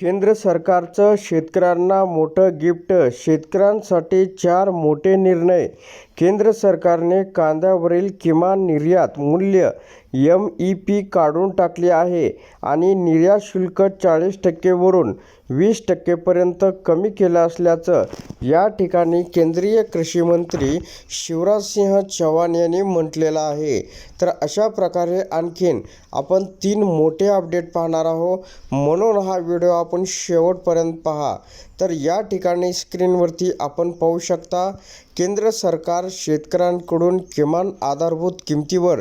केंद्र सरकारचं शेतकऱ्यांना मोठं गिफ्ट शेतकऱ्यांसाठी चार मोठे निर्णय केंद्र सरकारने कांद्यावरील किमान निर्यात मूल्य एम ई पी काढून टाकले आहे आणि निर्यात शुल्क चाळीस टक्केवरून वीस टक्केपर्यंत कमी केलं असल्याचं या ठिकाणी केंद्रीय कृषी मंत्री शिवराजसिंह चव्हाण यांनी म्हटलेलं आहे. तर अशा प्रकारे आणखीन आपण तीन मोठे अपडेट पाहणार आहोत. म्हणून हा व्हिडिओ आपण शेवटपर्यंत पहा. तर या ठिकाणी स्क्रीनवरती आपण पाहू शकता केंद्र सरकार शेतकऱ्यांकडून किमान आधारभूत किमतीवर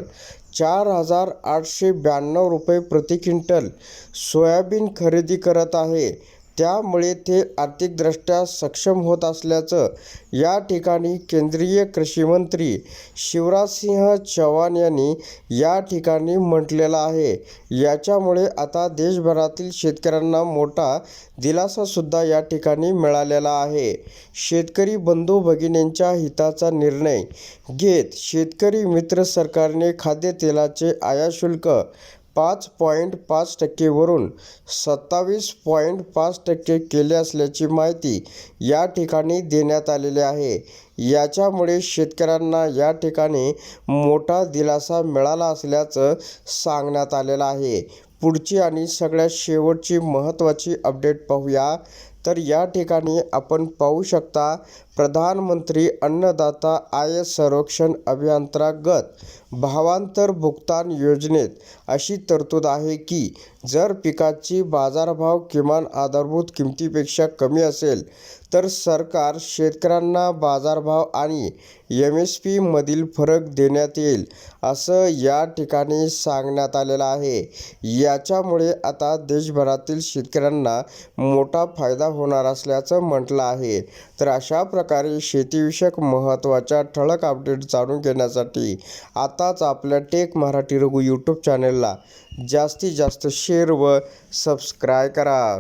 चार हजार आठशे ब्याण्णव रुपये प्रति क्विंटल सोयाबीन खरेदी करत आहे. त्यामुळे ते आर्थिकदृष्ट्या सक्षम होत असल्याचं या ठिकाणी केंद्रीय कृषीमंत्री शिवराजसिंह चौहान यांनी या ठिकाणी म्हटलेलं आहे. याच्यामुळे आता देशभरातील शेतकऱ्यांना मोठा दिलासासुद्धा या ठिकाणी मिळालेला आहे. शेतकरी बंधू भगिनींच्या हिताचा निर्णय घेत शेतकरी मित्र सरकारने खाद्यतेलाचे आयाशुल्क पाच पॉईंट पाच टक्केवरून सत्तावीस पॉईंट पाच टक्के केले असल्याची माहिती या ठिकाणी देण्यात आलेली आहे. याच्यामुळे शेतकऱ्यांना या ठिकाणी मोठा दिलासा मिळाला असल्याचं सांगण्यात आलेलं आहे. पुढची आणि सगळ्यात शेवटची महत्त्वाची अपडेट पाहूया. तर या ठिकाणी आपण पाहू शकता प्रधानमंत्री अन्नदाता आय संरक्षण अभियांतर्गत भावांतर भुगतान योजनेत अशी तरतूद आहे की जर पिकाची बाजारभाव किमान आधारभूत किमतीपेक्षा कमी असेल तर सरकार शेतकऱ्यांना बाजारभाव आणि एम एस पीमधील फरक देण्यात येईल असं या ठिकाणी सांगण्यात आलेलं आहे. याच्यामुळे आता देशभरातील शेतकऱ्यांना मोठा फायदा होणार असल्याचं म्हटलं आहे. तर अशा प्रकारे शेतीविषयक महत्त्वाच्या ठळक अपडेट जाणून घेण्यासाठी आताच आपल्या टेक मराठी रघु यूट्यूब चॅनलला जास्तीत जास्त शेअर व सबस्क्राय करा.